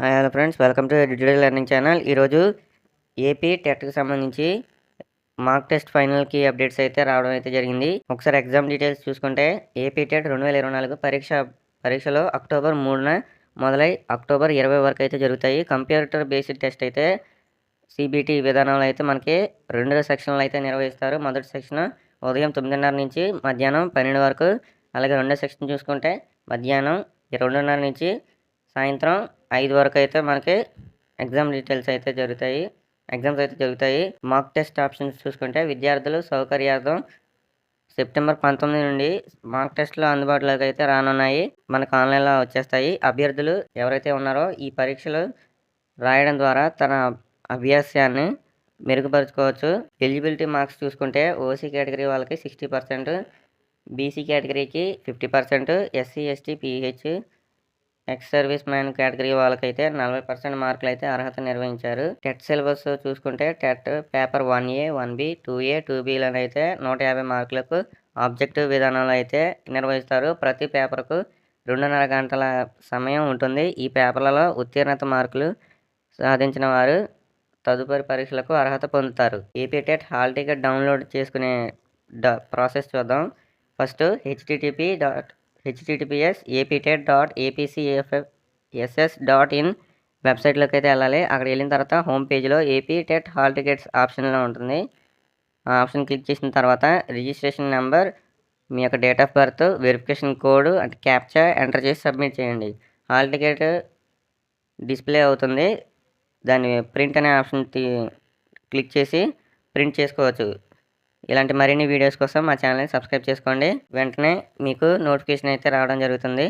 Hello friends welcome to digital learning channel ఈరోజు AP టెట్కి సంబంధించి మార్క్ టెస్ట్ ఫైనల్కి అప్డేట్స్ అయితే రావడం అయితే జరిగింది. ఒకసారి ఎగ్జామ్ డీటెయిల్స్ చూసుకుంటే ఏపీ టెట్ రెండు వేల ఇరవై నాలుగు పరీక్ష పరీక్షలో అక్టోబర్ మూడున మొదలై అక్టోబర్ ఇరవై వరకు అయితే జరుగుతాయి. కంప్యూటర్ బేస్డ్ టెస్ట్ అయితే సిబిటి విధానంలో అయితే మనకి రెండు సెక్షన్లు అయితే నిర్వహిస్తారు. మొదటి సెక్షన్ ఉదయం తొమ్మిదిన్నర నుంచి మధ్యాహ్నం పన్నెండు వరకు అలాగే రెండో సెక్షన్ చూసుకుంటే మధ్యాహ్నం రెండున్నర నుంచి సాయంత్రం ఐదు వరకు అయితే మనకి ఎగ్జామ్ డీటెయిల్స్ అయితే జరుగుతాయి. ఎగ్జామ్స్ అయితే జరుగుతాయి. మాక్ టెస్ట్ ఆప్షన్స్ చూసుకుంటే విద్యార్థులు సౌకర్యార్థం సెప్టెంబర్ పంతొమ్మిది నుండి మాక్ టెస్ట్లు అందుబాటులోకి అయితే రానున్నాయి. మనకు ఆన్లైన్లో వచ్చేస్తాయి. అభ్యర్థులు ఎవరైతే ఉన్నారో ఈ పరీక్షలు రాయడం ద్వారా తన అభ్యాసాన్ని మెరుగుపరుచుకోవచ్చు. ఎలిజిబిలిటీ మార్క్స్ చూసుకుంటే ఓసీ కేటగిరీ వాళ్ళకి సిక్స్టీ పర్సెంట్ బీసీ కేటగిరీకి fifty percent SC ST PH ex service man category వాళ్ళకైతే నలభై పర్సెంట్ మార్కులు అయితే అర్హత నిర్వహించారు. టెట్ సిలబస్ చూసుకుంటే TET paper one A one B two A two బీలను అయితే నూట యాభై మార్కులకు ఆబ్జెక్టివ్ విధానంలో అయితే నిర్వహిస్తారు. ప్రతి పేపర్కు రెండున్నర గంటల సమయం ఉంటుంది. ఈ పేపర్లలో ఉత్తీర్ణత మార్కులు సాధించిన వారు తదుపరి పరీక్షలకు అర్హత పొందుతారు. AP TET hall ticket download చేసుకునే డ ప్రాసెస్ చూద్దాం. First HTTP dot HTTPS APTET dot APCFF SS dot in వెబ్సైట్లోకి అయితే వెళ్ళాలి. అక్కడ వెళ్ళిన తర్వాత హోమ్ పేజ్లో ఏపీ టెట్ హాల్ టికెట్స్ ఆప్షన్లో ఉంటుంది. ఆ ఆప్షన్ క్లిక్ చేసిన తర్వాత రిజిస్ట్రేషన్ నెంబర్ మీ యొక్క date of birth verification code అంటే క్యాప్చా ఎంటర్ చేసి సబ్మిట్ చేయండి. హాల్ టికెట్ డిస్ప్లే అవుతుంది. దాన్ని ప్రింట్ అనే ఆప్షన్ క్లిక్ చేసి ప్రింట్ చేసుకోవచ్చు. ఇలాంటి మరిన్ని వీడియోస్ కోసం మా ఛానల్ని సబ్స్క్రైబ్ చేసుకోండి. వెంటనే మీకు నోటిఫికేషన్ అయితే రావడం జరుగుతుంది.